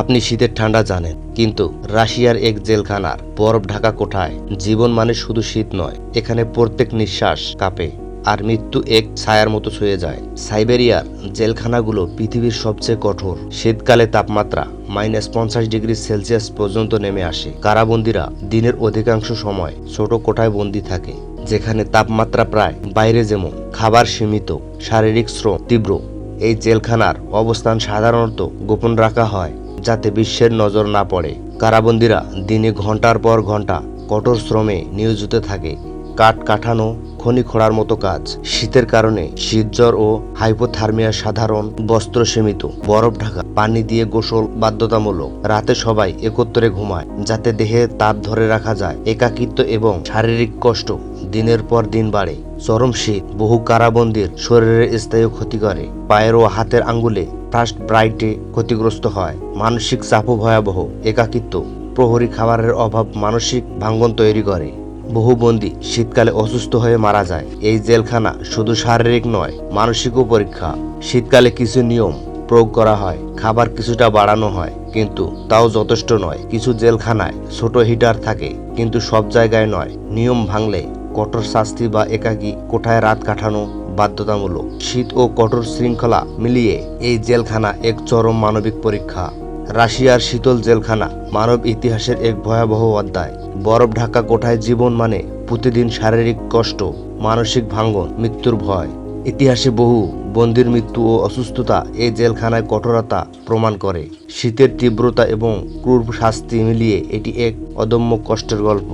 আপনি শীতের ঠান্ডা জানেন, কিন্তু রাশিয়ার এক জেলখানার বরফ ঢাকা কোঠায় জীবন মানে শুধু শীত নয়, এখানে প্রত্যেক নিঃশ্বাস কাঁপে আর মৃত্যু এক ছায়ার মতো ছুঁয়ে যায়। সাইবেরিয়ার জেলখানাগুলো পৃথিবীর সবচেয়ে কঠোর। শীতকালে তাপমাত্রা মাইনাস পঞ্চাশ ডিগ্রি সেলসিয়াস পর্যন্ত নেমে আসে। কারাবন্দীরা দিনের অধিকাংশ সময় ছোট কোঠায় বন্দী থাকে, যেখানে তাপমাত্রা প্রায় বাইরে যেমন খাবার সীমিত, শারীরিক শ্রম তীব্র। এই জেলখানার অবস্থান সাধারণত গোপন রাখা হয় যাতে বিশ্বের নজর না পড়ে। কারাবন্দীরা দিনে ঘণ্টার পর ঘণ্টা কঠোর শ্রমে নিয়োজিত থাকে। কাঠ কাঠানো, খনি খোঁড়ার মতো কাজ। শীতের কারণে শীত জ্বর ও হাইপোথার্মিয়া সাধারণ বস্ত্র সীমিত। বরফ ঢাকা, পানি দিয়ে গোসল বাধ্যতামূলক। রাতে সবাই একত্রে ঘুমায়, যাতে দেহে তাপ ধরে রাখা যায়। একাকিত্ব এবং শারীরিক কষ্ট দিনের পর দিন বাড়ে। চরম শীত, বহু কারাবন্দির শরীরের স্থায়ী ক্ষতি করে। পায়ের ও হাতের আঙ্গুলে ফার্স্ট ব্রাইটে ক্ষতিগ্রস্ত হয়। মানসিক চাপও ভয়াবহ, একাকিত্ব, প্রহরী খাবারের অভাব মানসিক ভাঙ্গন তৈরি করে। বহু বন্দী শীতকালে অসুস্থ হয়ে মারা যায়। এই জেলখানা শুধু শারীরিক নয়, মানসিকও পরীক্ষা। শীতকালে কিছু নিয়ম প্রয়োগ করা হয়, খাবার কিছুটা বাড়ানো হয়, কিন্তু তাও যথেষ্ট নয়। কিছু জেলখানায় ছোট হিটার থাকে, কিন্তু সব জায়গায় নয়। নিয়ম ভাঙলে কঠোর শাস্তি বা একাকী কোঠায় রাত কাটানো বাধ্যতামূলক। শীত ও কঠোর শৃঙ্খলা মিলিয়ে এই জেলখানা এক চরম মানবিক পরীক্ষা। রাশিয়ার শীতল জেলখানা মানব ইতিহাসের এক ভয়াবহ অধ্যায়। বরফ ঢাকা কোঠায় জীবন মানে প্রতিদিন শারীরিক কষ্ট, মানসিক ভাঙ্গন, মৃত্যুর ভয়। ইতিহাসে বহু বন্দির মৃত্যু ও অসুস্থতা এই জেলখানায় কঠোরতা প্রমাণ করে। শীতের তীব্রতা এবং ক্রূর শাস্তি মিলিয়ে এটি এক অদম্য কষ্টের গল্প।